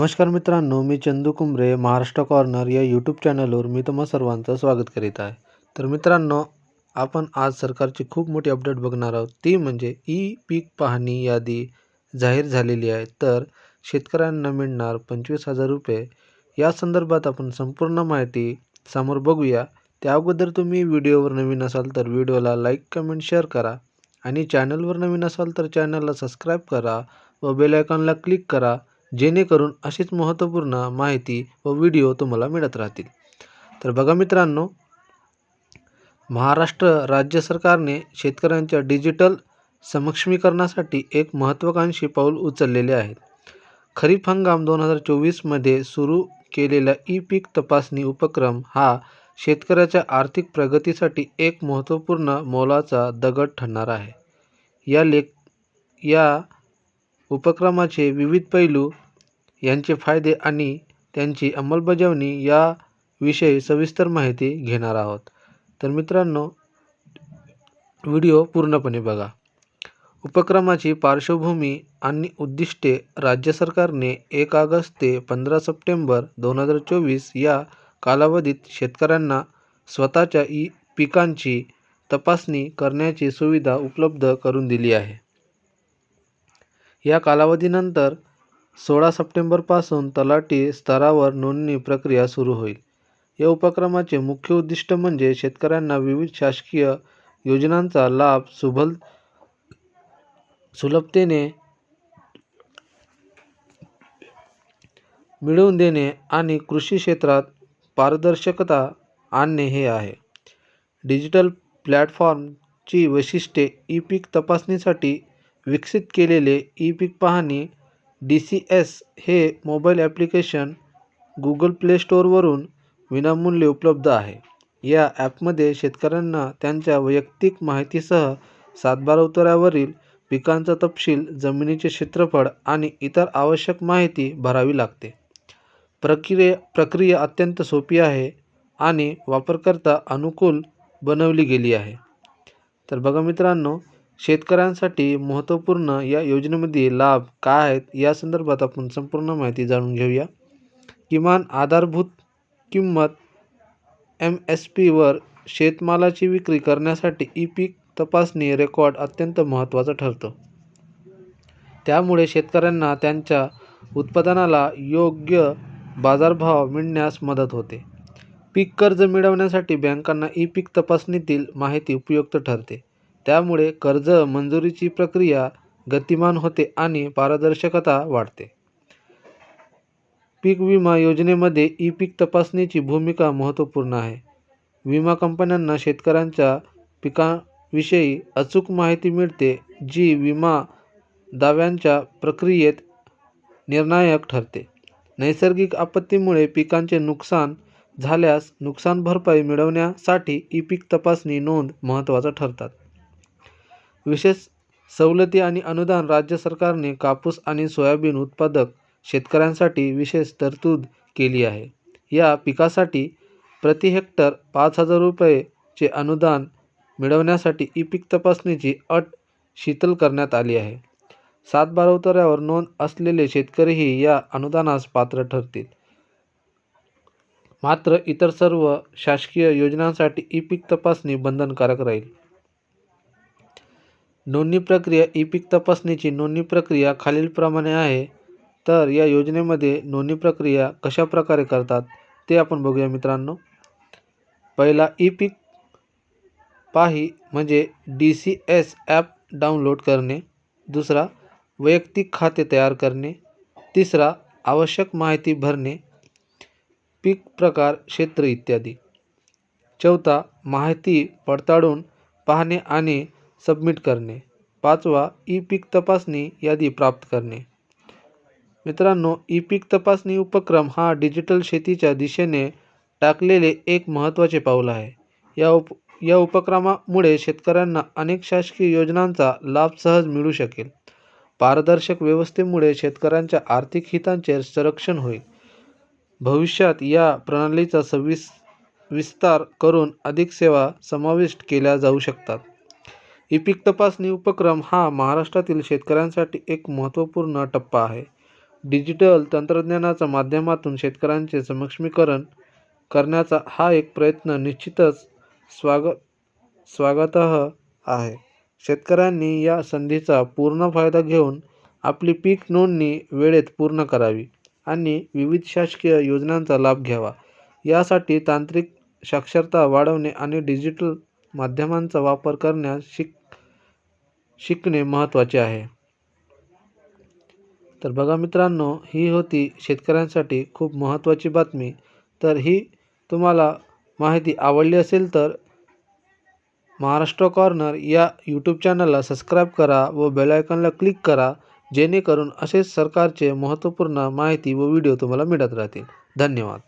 नमस्कार मित्रांनो मी चंदू कुंबरे महाराष्ट्र कॉर्नर या यूट्यूब चॅनलवर मी तुम्हा सर्वांचं स्वागत करीत आहे. तर मित्रांनो आपण आज सरकारची खूप मोठी अपडेट बघणार आहोत. ती म्हणजे ई पीक पाहणी यादी जाहीर झालेली आहे. तर शेतकऱ्यांना मिळणार पंचवीस हजार रुपये. या संदर्भात आपण संपूर्ण माहिती समोर बघूया. त्या अगोदर तुम्ही व्हिडिओवर नवीन असाल तर व्हिडिओला लाईक कमेंट शेअर करा. आणि चॅनलवर नवीन असाल तर चॅनलला सबस्क्राईब करा व बेल आयकॉनला क्लिक करा. जेणेकरून अशीच महत्त्वपूर्ण माहिती व व्हिडिओ तुम्हाला मिळत राहतील. तर बघा मित्रांनो महाराष्ट्र राज्य सरकारने शेतकऱ्यांच्या डिजिटल सक्षमीकरणासाठी एक महत्त्वाकांक्षी पाऊल उचललेले आहे. खरीप हंगाम दोन हजार चोवीसमध्ये सुरू केलेला ई पीक तपासणी उपक्रम हा शेतकऱ्याच्या आर्थिक प्रगतीसाठी एक महत्त्वपूर्ण मोलाचा दगड ठरणार आहे. या लेख या उपक्रमाचे विविध पैलू यांचे फायदे आणि त्यांची अंमलबजावणी याविषयी सविस्तर माहिती घेणार आहोत. तर मित्रांनो व्हिडिओ पूर्णपणे बघा. उपक्रमाची पार्श्वभूमी आणि उद्दिष्टे राज्य सरकारने एक ऑगस्ट ते पंधरा सप्टेंबर दोन हजार चोवीस या कालावधीत शेतकऱ्यांना स्वतःच्या ई पिकांची तपासणी करण्याची सुविधा उपलब्ध करून दिली आहे. या कालावधीनंतर सोळा सप्टेंबरपासून तलाठी स्तरावर नोंदणी प्रक्रिया सुरू होईल. या उपक्रमाचे मुख्य उद्दिष्ट म्हणजे शेतकऱ्यांना विविध शासकीय योजनांचा लाभ सुभल सुलभतेने मिळवून देणे आणि कृषी क्षेत्रात पारदर्शकता आणणे हे आहे. डिजिटल प्लॅटफॉर्मची वैशिष्ट्ये ई पीक तपासणीसाठी विकसित केलेले ई पीक पाहणी डी सी एस हे मोबाईल ॲप्लिकेशन गुगल प्ले स्टोअरवरून विनामूल्य उपलब्ध आहे. या ॲपमध्ये शेतकऱ्यांना त्यांच्या वैयक्तिक माहितीसह सातबारा उताऱ्यावरील पिकांचा तपशील जमिनीचे क्षेत्रफळ आणि इतर आवश्यक माहिती भरावी लागते. प्रक्रिया प्रक्रिया अत्यंत सोपी आहे आणि वापरकर्ता अनुकूल बनवली गेली आहे. तर बघा मित्रांनो शेतकऱ्यांसाठी महत्त्वपूर्ण या योजनेमध्ये लाभ काय आहेत या संदर्भात आपण संपूर्ण माहिती जाणून घेऊया. किमान आधारभूत किंमत एम एस पीवर शेतमालाची विक्री करण्यासाठी ई पीक तपासणी रेकॉर्ड अत्यंत महत्त्वाचं ठरतं. त्यामुळे शेतकऱ्यांना त्यांच्या उत्पादनाला योग्य बाजारभाव मिळण्यास मदत होते. पीक कर्ज मिळवण्यासाठी बँकांना ई पीक तपासणीतील माहिती उपयुक्त ठरते. त्यामुळे कर्ज मंजुरीची प्रक्रिया गतिमान होते आणि पारदर्शकता वाढते. पीक विमा योजनेमध्ये ई पीक तपासणीची भूमिका महत्त्वपूर्ण आहे. विमा कंपन्यांना शेतकऱ्यांच्या पिकाविषयी अचूक माहिती मिळते जी विमा दाव्यांच्या प्रक्रियेत निर्णायक ठरते. नैसर्गिक आपत्तीमुळे पिकांचे नुकसान झाल्यास नुकसान भरपाई मिळवण्यासाठी ई पीक तपासणी नोंद महत्त्वाचा ठरतात. विशेष सवलती आणि अनुदान राज्य सरकारने कापूस आणि सोयाबीन उत्पादक शेतकऱ्यांसाठी विशेष तरतूद केली आहे. या पिकासाठी प्रति हेक्टर पाच हजार रुपयेचे अनुदान मिळवण्यासाठी ई पीक तपासणीची अट शिथिल करण्यात आली आहे. सात बारा उतार्यावर नोंद असलेले शेतकरीही या अनुदानास पात्र ठरतील. मात्र इतर सर्व शासकीय योजनांसाठी ई पीक तपासणी बंधनकारक राहील. नोंदणी प्रक्रिया ई पीक तपासणीची नोंदणी प्रक्रिया खालीलप्रमाणे आहे. तर या योजनेमध्ये नोंदणी प्रक्रिया कशा प्रकारे करतात ते आपण बघूया मित्रांनो. पहिला ई पीक पाही म्हणजे D C S app download करणे. दुसरा वैयक्तिक खाते तयार करणे. तिसरा आवश्यक माहिती भरणे. पीक प्रकार क्षेत्र इत्यादी. चौथा माहिती पडताळून पाहणे आणि सबमिट करणे. पाचवा ई पीक तपासणी यादी प्राप्त करणे. मित्रांनो ई पीक तपासणी उपक्रम हा डिजिटल शेतीच्या दिशेने टाकलेले एक महत्त्वाचे पाऊल आहे. या उप या उपक्रमामुळे शेतकऱ्यांना अनेक शासकीय योजनांचा लाभ सहज मिळू शकेल. पारदर्शक व्यवस्थेमुळे शेतकऱ्यांच्या आर्थिक हितांचे संरक्षण होईल. भविष्यात या प्रणालीचा सविस विस्तार करून अधिक सेवा समाविष्ट केल्या जाऊ शकतात. ई पीक तपासणी उपक्रम हा महाराष्ट्रातील शेतकऱ्यांसाठी एक महत्त्वपूर्ण टप्पा आहे. डिजिटल तंत्रज्ञानाच्या माध्यमातून शेतकऱ्यांचे सक्षमीकरण करण्याचा हा एक प्रयत्न निश्चितच स्वागत स्वागतार्ह आहे. शेतकऱ्यांनी या संधीचा पूर्ण फायदा घेऊन आपली पीक नोंदणी वेळेत पूर्ण करावी आणि विविध शासकीय योजनांचा लाभ घ्यावा. यासाठी तांत्रिक साक्षरता वाढवणे आणि डिजिटल माध्यमांचा वापर करण्यास शिक शिकणे महत्त्वाचे आहे. तर बघा मित्रांनो ही होती शेतकऱ्यांसाठी खूप महत्त्वाची बातमी. तर ही तुम्हाला माहिती आवडली असेल तर महाराष्ट्र कॉर्नर या यूट्यूब चॅनलला सबस्क्राईब करा व बेल आयकॉनला क्लिक करा जेणेकरून असेच सरकारचे महत्त्वपूर्ण माहिती व व्हिडिओ तुम्हाला मिळत राहतील. धन्यवाद.